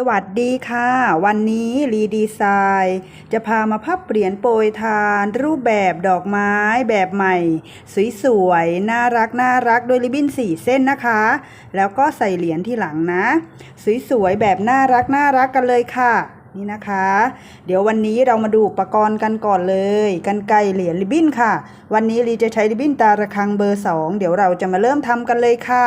สวัสดีค่ะ วันนี้รีดีไซน์จะพามาพับเหรียญโปรยทาน รูปแบบดอกไม้แบบใหม่ สวยๆ น่ารักน่ารักโดวยริบบิ้นสี่เส้นนะคะ แล้วก็ใส่เหรียญที่หลังนะ สวยๆ แบบน่ารักน่ารักกันเลยค่ะ นี่นะคะ เดี๋ยววันนี้เรามาดูอุปกรณ์กันก่อนเลยกันไกเหรียญริบบิ้นค่ะ วันนี้รีจะใช้ริบบิ้นตาระคังเบอร์2เดี๋ยวเราจะมาเริ่มทำกันเลยค่ะ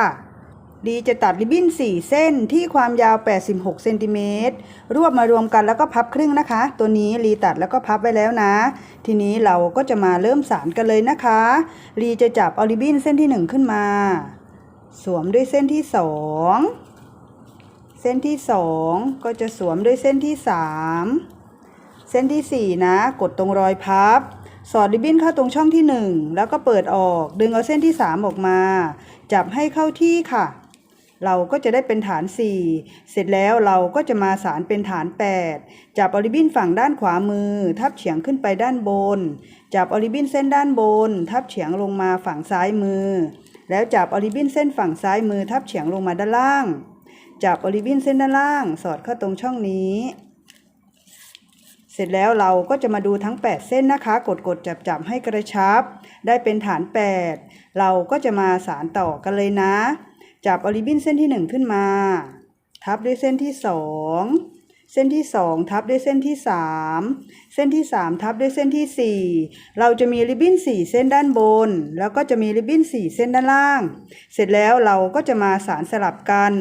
ดีจะตัดริบบิ้น 4 เส้นที่ความยาว 86 เซนติเมตร รวบมารวมกันแล้วก็พับครึ่งนะคะ ตัวนี้รีตัดแล้วก็พับไว้แล้วนะ ทีนี้เราก็จะมาเริ่มสารกันเลยนะคะ รีจะจับเอาริบบิ้นเส้นที่ 1 ขึ้นมา สวมด้วยเส้นที่ 2 เส้นที่ 2 ก็จะสวมด้วยเส้นที่ 3 เส้นที่ 4 นะ กดตรงรอยพับสอดริบบิ้นเข้าตรงช่องที่ 1 แล้วก็เปิดออก ดึงเอาเส้นที่ 3 ออกมา จับให้เข้าที่ค่ะ เราก็จะได้เป็นฐาน 4 เสร็จแล้วเราก็จะมาสารเป็นฐาน 8 จับออริบินฝั่งด้านขวามือ ทับเฉียงขึ้นไปด้านบน จับออริบินเส้นด้านบน ทับเฉียงลงมาฝั่งซ้ายมือ แล้วจับออริบินเส้นฝั่งซ้ายมือ ทับเฉียงลงมาด้านล่าง จับออริบินเส้นด้านล่าง สอดเข้าตรงช่องนี้ เสร็จแล้วเราก็จะมาดูทั้ง 8 เส้นนะคะ กดกดจับจับให้กระชับ ได้เป็นฐาน 8 เราก็จะมาสารต่อกันเลยนะ จับออริบินเส้นที่ 1 ขึ้นมา ทับด้วยเส้นที่ 2 เส้นที่ 2 ทับด้วยเส้นที่ 3 เส้นที่ 3 ทับด้วยเส้นที่ 4 เราจะมีริบบิ้น 4 เส้นด้านบน แล้วก็จะมีริบบิ้น 4 เส้นด้านล่าง เสร็จแล้วเราก็จะมาสารสลับกัน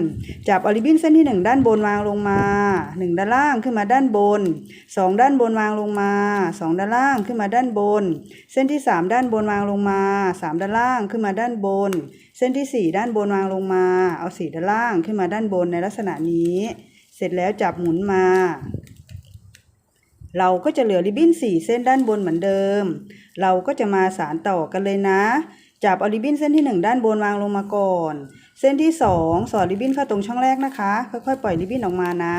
จับออริบบิ้นเส้นที่ 1 ด้านบนวางลงมา 1 ด้านล่างขึ้นมาด้านบน 2 ด้านบนวางลงมา 2 ด้านล่างขึ้นมาด้านบน เส้นที่ 3 ด้านบนวางลงมา 3 ด้านล่างขึ้นมาด้านบน เส้นที่ 4 ด้านบนวางลงมา เอา 4 ด้านล่างขึ้นมาด้านบนในลักษณะนี้ เสร็จแล้วจับหมุนมา เราก็จะเหลือริบบิ้น4เส้นด้านบนเหมือนเดิม เราก็จะมาสารต่อกันเลยนะ จับเอาริบบิ้นเส้นที่1ด้านบนวางลงมาก่อน เส้นที่2สอดริบบิ้นเข้าตรงช่องแรกนะคะ ค่อยๆปล่อยริบบิ้นออกมานะ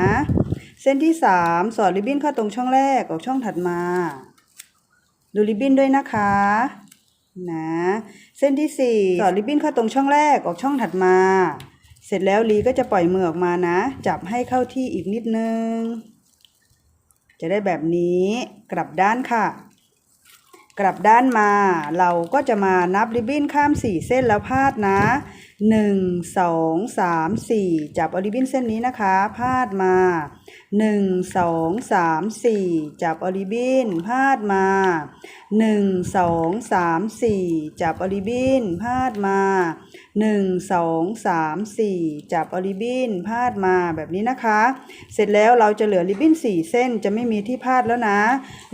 เส้นที่3สอดริบบิ้นเข้าตรงช่องแรกออกช่องถัดมา ดูริบบิ้นด้วยนะคะนะ เส้นที่4สอดริบบิ้นเข้าตรงช่องแรกออกช่องถัดมา เสร็จแล้วลีก็จะปล่อยมือออกมานะ จับให้เข้าที่อีกนิดนึง จะได้แบบนี้กลับด้านค่ะ กลับด้านมา เราก็จะมานับริบบิ้นข้าม4เส้นแล้วพาดนะ 1 2 3 4จับอริบินเส้นนี้นะคะ พาดมา1 2 3 4จับอริบินพาดมา1 2 3 4จับอริบินพาดมา1 2 3 4จับอริบินพาดมาแบบนี้นะคะ เสร็จแล้วเราจะเหลือริบบิ้น4เส้นจะไม่มีที่พาดแล้วนะ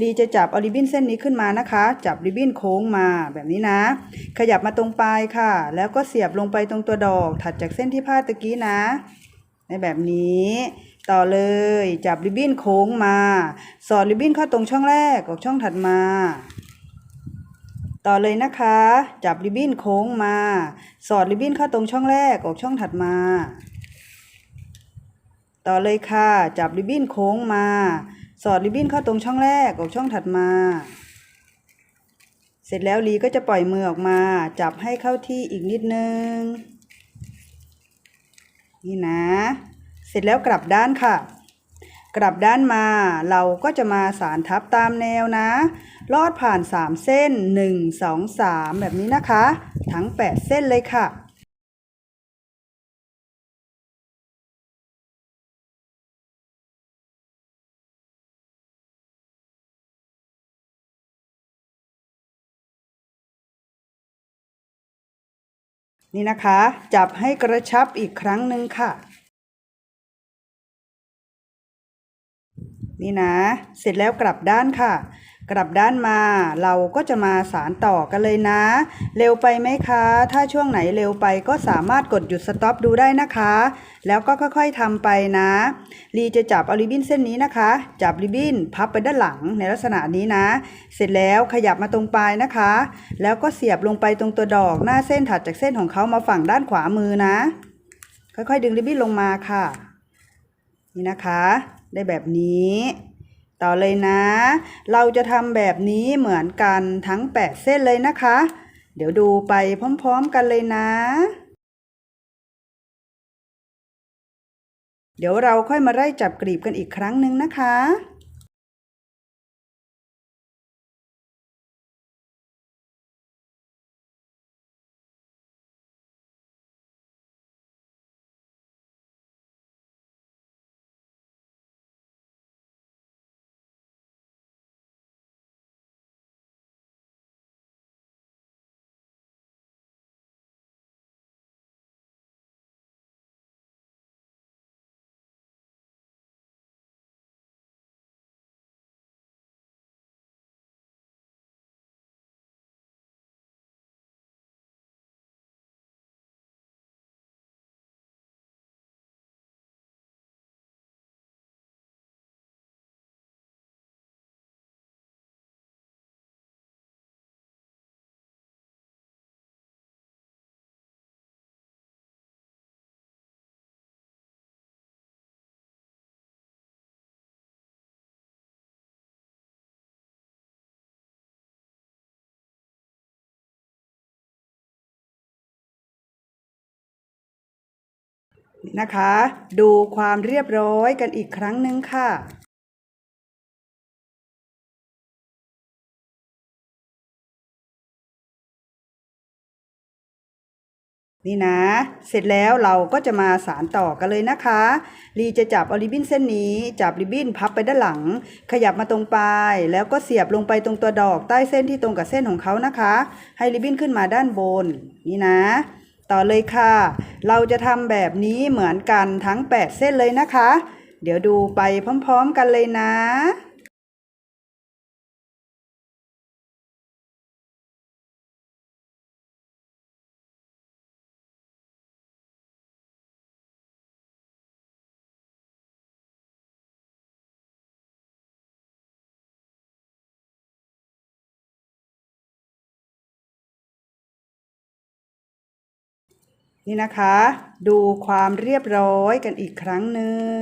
รีจะจับอริบินเส้นนี้ขึ้นมานะคะ จับริบบิ้นโค้งมาแบบนี้นะ ขยับมาตรงปลายค่ะ แล้วก็เสียบลงไปตรงรงตัวดอกถัดจากเส้นที่พาดตะกี้นะ ในแบบนี้ ต่อเลยจับริบบิ้นโค้งมา สอดริบบิ้นเข้าตรงช่องแรกออกช่องถัดมา ต่อเลยนะคะ จับริบบิ้นโค้งมา สอดริบบิ้นเข้าตรงช่องแรกออกช่องถัดมา ต่อเลยค่ะ จับริบบิ้นโค้งมา สอดริบบิ้นเข้าตรงช่องแรกออกช่องถัดมา เสร็จแล้วลีก็จะปล่อยมือออกมา จับให้เข้าที่อีกนิดนึง นี่นะ เสร็จแล้วกลับด้านค่ะ กลับด้านมา เราก็จะมาสารทับตามแนวนะ ลอดผ่าน 3 เส้น 1 2 3 แบบนี้นะคะ ทั้ง 8 เส้นเลยค่ะ นี่นะคะ จับให้กระชับอีกครั้งหนึ่งค่ะ นี่นะ เสร็จแล้วกลับด้านค่ะ กลับด้านมาเราก็จะมาสารต่อกันเลยนะ เร็วไปไหมคะ ถ้าช่วงไหนเร็วไปก็สามารถกดหยุดสต็อปดูได้นะคะ แล้วก็ค่อยๆทำไปนะลีจะจับเอาริบบิ้นเส้นนี้นะคะ จับริบบิ้นพับไปด้านหลังในลักษณะนี้นะ เสร็จแล้วขยับมาตรงปลายนะคะ แล้วก็เสียบลงไปตรงตัวดอกหน้าเส้นถัดจากเส้นของเขามาฝั่งด้านขวามือนะ ค่อยๆ ดึงริบบิ้นลงมาค่ะ นี่นะคะ ได้แบบนี้ ต่อเลยนะ เราจะทำแบบนี้เหมือนกันทั้ง 8 เส้นเลยนะคะ เดี๋ยวดูไปพร้อมๆกันเลยนะ เดี๋ยวเราค่อยมาไล่จับกลีบกันอีกครั้งหนึ่งนะคะ นะคะ ดูความเรียบร้อยกันอีกครั้งหนึ่งค่ะนี่นะ เสร็จแล้วเราก็จะมาสารต่อกันเลยนะคะ ลีจะจับเอาริบบิ้นเส้นนี้ จับริบบิ้นพับไปด้านหลัง ขยับมาตรงปลาย แล้วก็เสียบลงไปตรงตัวดอกใต้เส้นที่ตรงกับเส้นของเขานะคะ ให้ริบบิ้นขึ้นมาด้านบน นี่นะ ต่อเลยค่ะ เราจะทำแบบนี้เหมือนกันทั้ง 8 เส้นเลยนะคะ เดี๋ยวดูไปพร้อม ๆ กันเลยนะ นี่นะคะ ดูความเรียบร้อยกันอีกครั้งหนึ่ง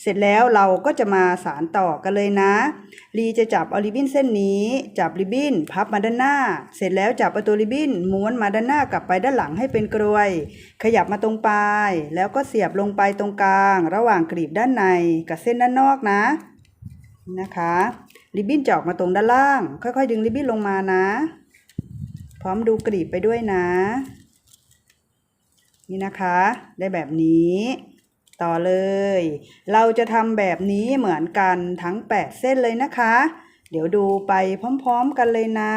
เสร็จแล้วเราก็จะมาสารต่อกันเลยนะลีจะจับเอาริบบิ้นเส้นนี้ จับริบบิ้นพับมาด้านหน้า เสร็จแล้วจับเอาตัวริบบิ้นม้วนมาด้านหน้ากลับไปด้านหลังให้เป็นกรวย ขยับมาตรงปลาย แล้วก็เสียบลงไปตรงกลาง ระหว่างกลีบด้านในกับเส้นด้านนอกนะ นะคะ ริบบิ้นจอกมาตรงด้านล่าง ค่อยๆ ดึงริบบิ้นลงมานะ พร้อมดูกลีบไปด้วยนะ นี่นะคะได้แบบนี้ ต่อเลย เราจะทำแบบนี้เหมือนกันทั้ง 8 เส้นเลยนะคะ เดี๋ยวดูไปพร้อมๆกันเลยนะ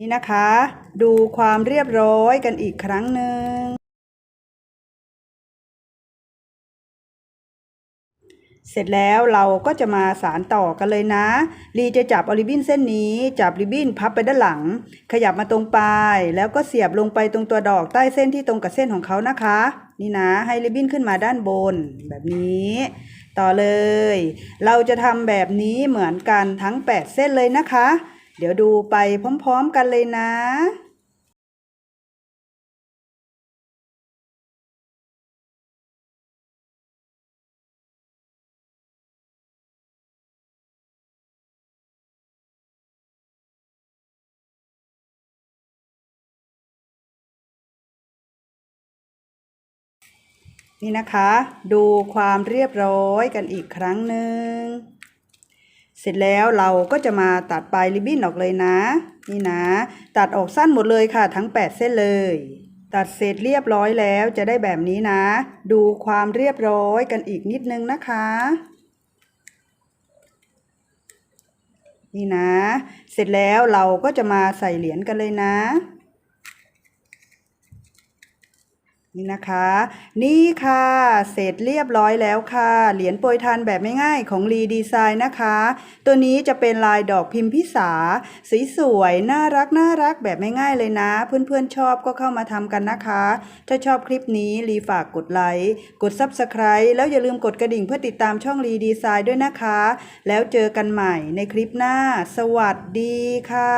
นี่นะคะ ดูความเรียบร้อยกันอีกครั้งหนึ่ง เสร็จแล้วเราก็จะมาสารต่อกันเลยนะ ลีจะจับอริบบิ้นเส้นนี้ จับริบบิ้นพับไปด้านหลัง ขยับมาตรงปลาย แล้วก็เสียบลงไปตรงตัวดอกใต้เส้นที่ตรงกับเส้นของเขานะคะ นี่นะ ให้ริบบิ้นขึ้นมาด้านบนแบบนี้ ต่อเลย เราจะทำแบบนี้เหมือนกันทั้ง 8 เส้นเลยนะคะ เดี๋ยวดูไปพร้อมๆกันเลยนะนี่นะคะ ดูความเรียบร้อยกันอีกครั้งหนึ่ง เสร็จแล้วเราก็จะมาตัดปลายริบบิ้นออกเลยนะ นี่นะ ตัดออกสั้นหมดเลยค่ะ ทั้ง 8 เส้นเลย ตัดเสร็จเรียบร้อยแล้วจะได้แบบนี้นะ ดูความเรียบร้อยกันอีกนิดนึงนะคะ นี่นะ เสร็จแล้วเราก็จะมาใส่เหรียญกันเลยนะ นี่นะคะ นี่ค่ะ เสร็จเรียบร้อยแล้วค่ะ เหรียญโปรยทานแบบไม่ง่ายของรีดีไซน์นะคะ ตัวนี้จะเป็นลายดอกพิมพ์พิสา สีสวย น่ารักน่ารักแบบไม่ง่ายเลยนะ เพื่อนๆชอบก็เข้ามาทำกันนะคะ ถ้าชอบคลิปนี้รีฝากกดไลค์ กด Subscribe แล้วอย่าลืมกดกระดิ่งเพื่อติดตามช่องรีดีไซน์ด้วยนะคะ แล้วเจอกันใหม่ในคลิปหน้า สวัสดีค่ะ